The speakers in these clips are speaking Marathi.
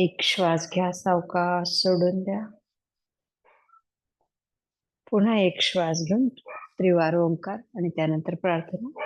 एक श्वास घ्या सावकाश सोडून द्या. पुन्हा एक श्वास घेऊन त्रिवार ओंकार आणि त्यानंतर प्रार्थना.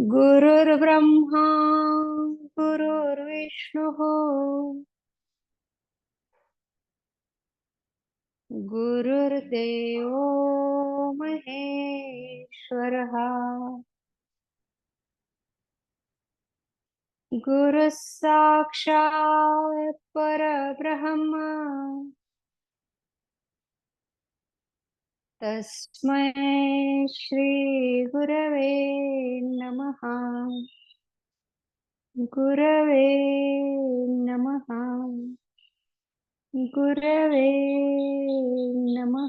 गुरुर्ब्रह्मा गुरुर्विष्णुः गुरुर्देवो महेश्वरः गुरुः साक्षात् परब्रह्म. तस्मै श्रीगुरवे नमः. गुरवे नमः. गुरवे नमः.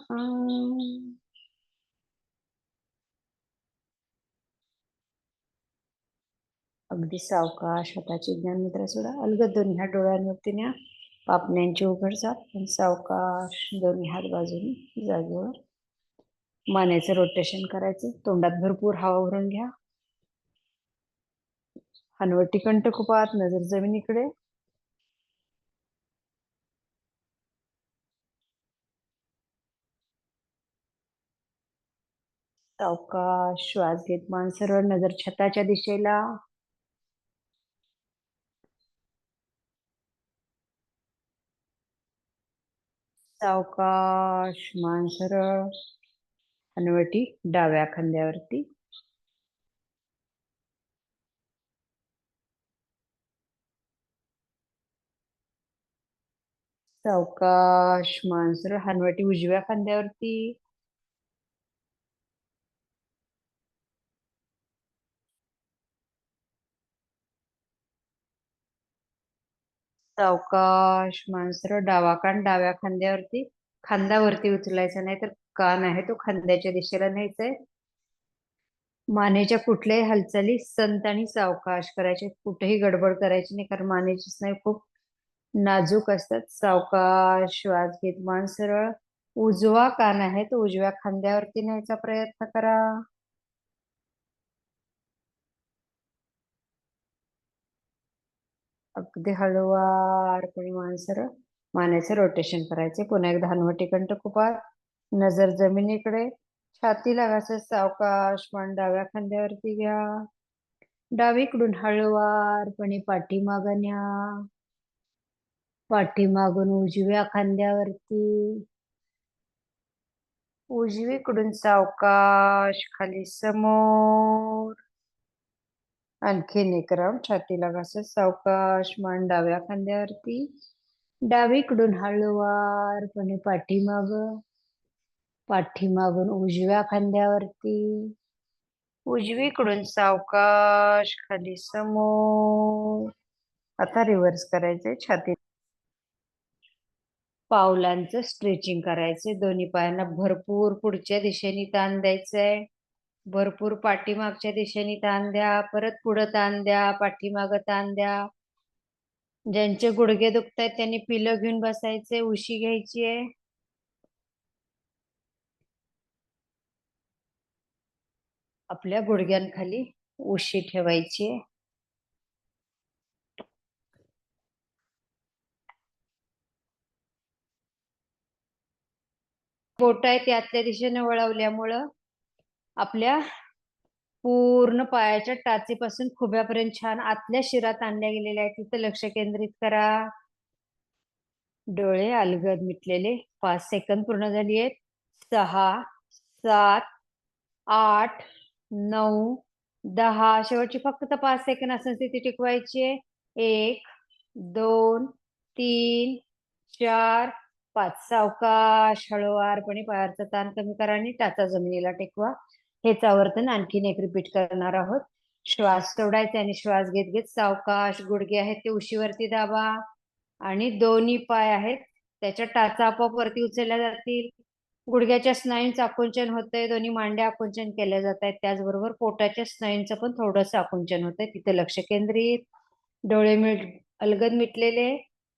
अगदी सावकाश हाताची ज्ञान मुद्रा सोडा. अलगद दोन्ही हात डोळ्यांवरती न्या. पापण्यांची उघड आणि सावकाश दोन्ही हात बाजूने जागेवर. मानेचं रोटेशन करायचं. तोंडात भरपूर हवा भरून घ्या. हनवटी कंठकुपात नजर जमिनीकडे. सावकाश श्वास घेत मान सरळ नजर छताच्या दिशेला. सावकाश मान सरळ हनवटी डाव्या खांद्यावरती. सावकाश मान सरळ हनवटी उजव्या खांद्यावरती. सावकाश मान डावा कान डाव्या खांद्यावरती खांद्यावरती उचलायचा नाही तर कान आहे तो खांद्याच्या दिशेला न्यायचाय. मानेच्या कुठल्याही हालचाली संत आणि सावकाश करायचे कुठेही गडबड करायची नाही कारण मानेची स्नायू खूप नाजूक असतात. सावकाश श्वास घेत मान सरळ उजवा कान आहे तो उजव्या खांद्यावरती न्यायचा प्रयत्न करा. अगदी हळुवारपणे मान सरळ मानेचे रोटेशन करायचे. पुन्हा एकदा हनवटी कंठकुपात नजर जमिनीकडे. छाती लागायचं सावकाश मान डाव्या खांद्यावरती घ्या. डावीकडून हळूवारपणे पाठीमाग न्या. पाठीमागून उजव्या खांद्यावरती. उजवीकडून सावकाश खाली समोर. आणखीन एक राऊंड छातीला घासत सावकाश मान डाव्या खांद्यावरती. डावीकडून हळूवारपणे पाठीमाग पाठीमागून उजव्या खांद्यावरती. उजवीकडून सावकाश खाली समोर. आता रिव्हर्स करायचंय छाती. पावलांचं स्ट्रेचिंग करायचंय दोन्ही पायांना भरपूर पुढच्या दिशेने ताण द्यायचंय. भरपूर पाठीमागच्या दिशेने ताण द्या परत पुढं ताण द्या पाठीमाग ताण द्या. ज्यांचे गुडघे दुखतायत त्यांनी पिलं घेऊन बसायचे उशी घ्यायची आहे. आपल्या गुडघ्यांखाली उशी ठेवायची आहे. बोट आहे त्यातल्या आतल्या दिशेने वळवल्यामुळं आपल्या पूर्ण पायाच्या टाचेपासून खुब्यापर्यंत छान आतल्या शिरात आणल्या गेलेल्या आहेत. तिथं लक्ष केंद्रित करा. डोळे अलगद मिटलेले. पाच सेकंद पूर्ण झाली आहेत. सहा सात आठ नऊ दहा. शेवटची फक्त पाच सेकंद असं स्थिती टिकवायची आहे. एक दोन तीन चार पाच. सावकाश हळूवारपणे पायाचा ताण कमी करा आणि टाचा जमिनीला टेकवा. हेच आवर्तन आणखीन एक रिपीट करणार आहोत. श्वास सोडायचे आणि श्वास घेत घेत सावकाश गुडघे आहेत ते उशीवरती दाबा. आणि दोन्ही पाय आहेत त्याच्या टाचा आपोआप वरती उचलल्या जातील. गुडघ्याच्या स्नायूंचं आकुंचन होतंय दोन्ही मांड्या आकुंचन केल्या जात आहेत त्याचबरोबर पोटाच्या स्नायूंचं पण थोडंसं आकुंचन होतंय. तिथे लक्ष केंद्रित. डोळे मिट अलगद मिटलेले.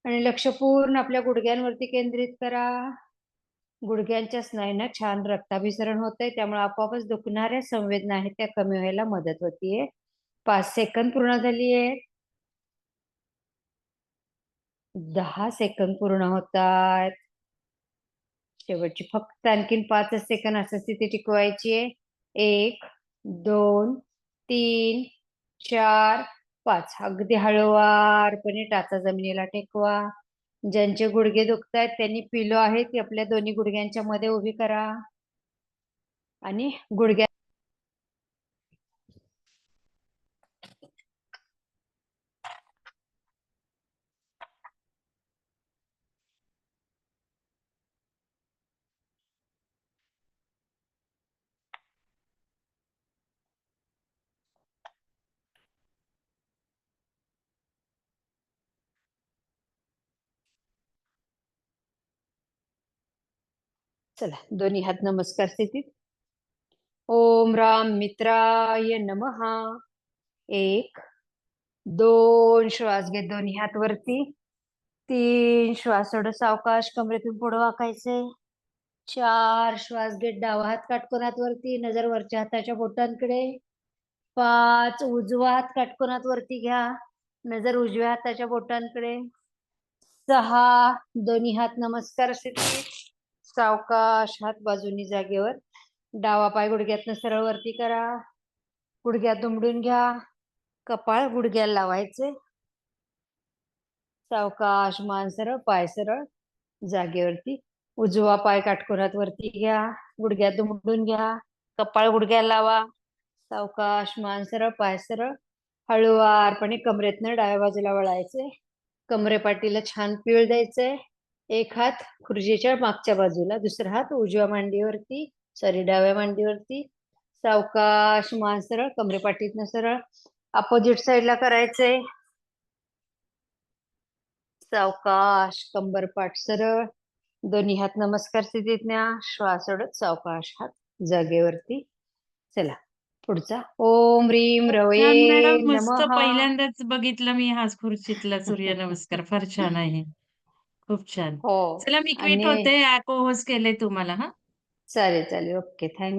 आणि लक्ष पूर्ण आपल्या गुडघ्यांवरती केंद्रित करा. गुडघ्यांच्या स्नायूंना छान रक्ताभिसरण होतंय. त्यामुळे आपोआपच दुखणाऱ्या संवेदना आहेत त्या कमी व्हायला मदत होतीये. पाच सेकंद पूर्ण झालीये. दहा सेकंद पूर्ण होतात. शेवटची फक्त आणखीन पाच सेकंद असं स्थिती टिकवायची आहे एक दोन तीन चार पाच. अगदी हळूवारपणे टाचा जमिनीला टेकवा. ज्यांचे गुडघे दुखतायत त्यांनी पिलो आहे ती आपल्या दोन्ही गुडघ्यांच्या मध्ये उभी करा. आणि गुडघ्या चला दोन्ही हात नमस्कार स्थितीत. ओम राम मित्राय नमहा एक दोन श्वास घेत दोन्ही हात वरती. तीन श्वास सावकाश कमरेतून पुढे वाकायचे चार श्वास घेत डावा हात काटकोनात वरती नजर वरच्या हाताच्या बोटांकडे. पाच उजवा हात काटकोनात वरती घ्या नजर उजव्या हाताच्या बोटांकडे. सहा दोन्ही हात नमस्कार स्थितीत. सावकाश हात बाजूनी जागेवर. डावा पाय गुडघ्यातनं सरळ वरती करा. गुडघ्यात दुमडून घ्या. कपाळ गुडघ्याला लावायचे. सावकाश मान सरळ पाय सरळ. जागेवरती उजवा पाय काटकोरात वरती घ्या. गुडघ्यात दुमडून घ्या. कपाळ गुडघ्याला लावा. सावकाश मान सरळ पाय सरळ. हळुवारपणे कमरेतनं डाव्या बाजूला वळायचे. कमरे पाटीला छान पीळ द्यायचंय एक हात खुर्चीच्या मागच्या बाजूला दुसरा हात उजव्या मांडीवरती सॉरी डाव्या मांडीवरती. सावकाश मान सरळ कमरेपाटीतनं सरळ. अपोजिट साईडला करायचंय. सावकाश कंबरपाठ सरळ. दोन्ही हात नमस्कार स्थितीत न्या श्वास सोडत सावकाश हात जागेवरती. चला पुढचा. ओम रीम रवे मस्त पहिल्यांदाच बघितलं मी हाच खुर्चीतला सूर्यनमस्कार फार छान आहे. खूप छान. हो चला मी क्विट आणि होते होस्ट केले तुम्हाला हा. चालेल चालेल. ओके. थँक